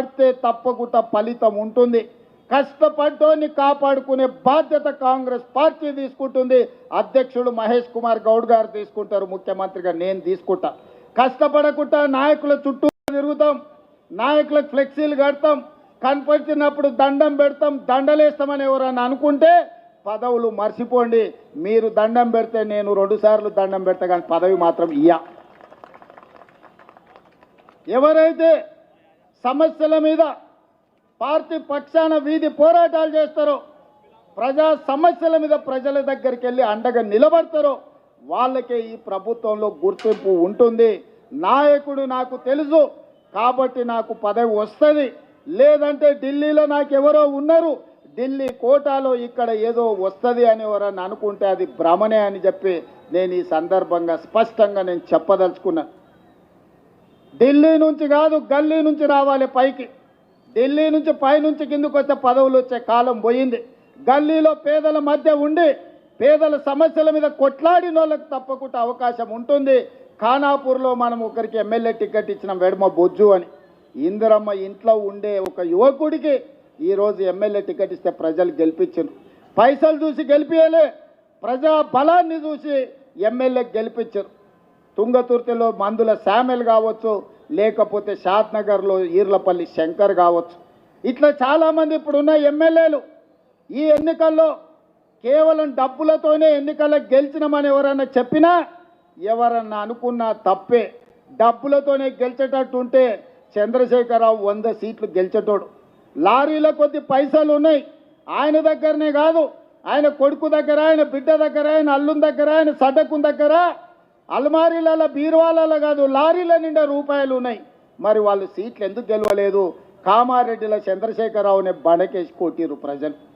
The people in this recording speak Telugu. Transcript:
పడితే తప్పకుండా ఫలితం ఉంటుంది. కష్టపడ్డోని కాపాడుకునే బాధ్యత కాంగ్రెస్ పార్టీ తీసుకుంటుంది. అధ్యక్షుడు మహేష్ కుమార్ గౌడ్ గారు తీసుకుంటారు. ముఖ్యమంత్రిగా నేను తీసుకుంటా. కష్టపడకుండా నాయకుల చుట్టూ తిరుగుతాం. నాయకులకు ఫ్లెక్సీలు కడతాం. కనపరిచినప్పుడు దండం పెడతాం. దండలేస్తామని ఎవరన్నా అనుకుంటే పదవులు మర్చిపోండి. మీరు దండం పెడితే నేను రెండు సార్లు దండం పెడతా కానీ పదవి మాత్రం ఇయ్యా. ఎవరైతే సమస్యల మీద పార్టీ పక్షాన వీధి పోరాటాలు చేస్తారో ప్రజా సమస్యల మీద ప్రజల దగ్గరికి వెళ్ళి అండగా నిలబడతారో వాళ్ళకే ఈ ప్రభుత్వంలో గుర్తింపు ఉంటుంది. నాయకుడు నాకు తెలుసు కాబట్టి నాకు పదవి వస్తుంది. లేదంటే ఢిల్లీలో నాకు ఎవరో ఉన్నారు ఢిల్లీ కోటాలో ఇక్కడ ఏదో వస్తుంది అని ఎవరన్నా అనుకుంటే అది భ్రమనే అని చెప్పి నేను ఈ సందర్భంగా స్పష్టంగా నేను చెప్పదలుచుకున్నాను ఢిల్లీ నుంచి కాదు గల్లీ నుంచి రావాలి పైకి. ఢిల్లీ నుంచి పైనుంచి కిందకు వచ్చే పదవులు వచ్చే కాలం పోయింది. గల్లీలో పేదల మధ్య ఉండి పేదల సమస్యల మీద కొట్లాడిన వాళ్ళకి తప్పకుండా అవకాశం ఉంటుంది. ఖానాపూర్లో మనం ఒకరికి ఎమ్మెల్యే టికెట్ ఇచ్చిన వెడమ బొజ్జు అని. ఇందిరమ్మ ఇంట్లో ఉండే ఒక యువకుడికి ఈరోజు ఎమ్మెల్యే టికెట్ ఇస్తే ప్రజలు గెలిపించారు. పైసలు చూసి గెలిపియలే ప్రజా బలాన్ని చూసి ఎమ్మెల్యే గెలిపించారు. తుంగతుర్తిలో మందుల శామెల్ కావచ్చు లేకపోతే షాద్ నగర్లో ఈర్లపల్లి శంకర్ కావచ్చు. ఇట్లా చాలామంది ఇప్పుడున్న ఎమ్మెల్యేలు ఈ ఎన్నికల్లో కేవలం డబ్బులతోనే ఎన్నికల్లో గెలిచినామని ఎవరన్నా చెప్పినా ఎవరన్నా అనుకున్నా తప్పే. డబ్బులతోనే గెలిచేటట్టు ఉంటే చంద్రశేఖరరావు వంద సీట్లు గెలిచేటోడు. లారీల కొద్ది పైసలు ఉన్నాయి. ఆయన దగ్గరనే కాదు. ఆయన కొడుకు దగ్గర ఆయన బిడ్డ దగ్గర ఆయన అల్లుని దగ్గర ఆయన సడ్డకుని దగ్గర అల్మారీలలో బీరువాలలో కాదు లారీల నిండా రూపాయలు ఉన్నాయి. మరి వాళ్ళు సీట్లు ఎందుకు గెలవలేదు? కామారెడ్డిలో చంద్రశేఖరరావుని బండకేసి కొట్టిరు ప్రజలు.